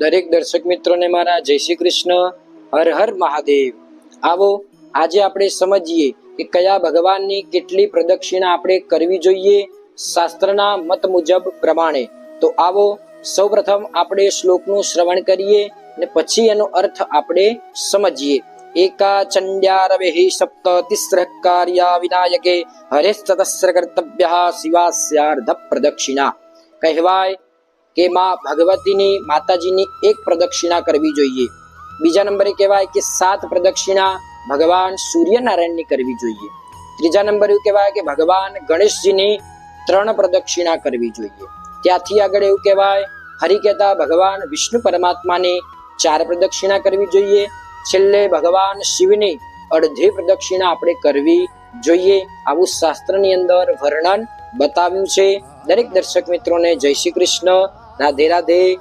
દરેક દર્શક મિત્રોને મારા જય શ્રી કૃષ્ણ, હર હર મહાદેવ. આવો, આજે આપણે સમજીએ કે કયા ભગવાનની કેટલી પ્રદક્ષિણા આપણે કરવી જોઈએ શાસ્ત્રના મત મુજબ પ્રમાણે. તો આવો, સૌપ્રથમ આપણે શ્લોકનું શ્રવણ કરીએ અને પછી એનો અર્થ આપણે સમજીએ. એકા ચંડ્યારવેઃ સપ્ત તિસ્ર કાર્યા વિનાયકે હરેસ્તસ્ર કર્તવ્ય શિવાસ્યાર્ધ પ્રદક્ષિણા કહેવાય કે માં ભગવતીની માતાજીની એક પ્રદક્ષિણા કરવી જોઈએ. બીજા નંબરે કહેવાય કે સાત પ્રદક્ષિણા ભગવાન સૂર્યનારાયણની કરવી જોઈએ. ત્રીજા નંબર એવું કહેવાય કે ભગવાન ગણેશજીની ત્રણ પ્રદક્ષિણા કરવી જોઈએ. ત્યાંથી આગળ એવું કહેવાય હરિકેતા ભગવાન વિષ્ણુ પરમાત્માની ચાર પ્રદક્ષિણા કરવી જોઈએ. છેલ્લે ભગવાન શિવની અડધી પ્રદક્ષિણા આપણે કરવી જોઈએ. આવું શાસ્ત્રની અંદર વર્ણન બતાવ્યું છે. દરેક દર્શક મિત્રોને જય શ્રી કૃષ્ણ. na DIRAD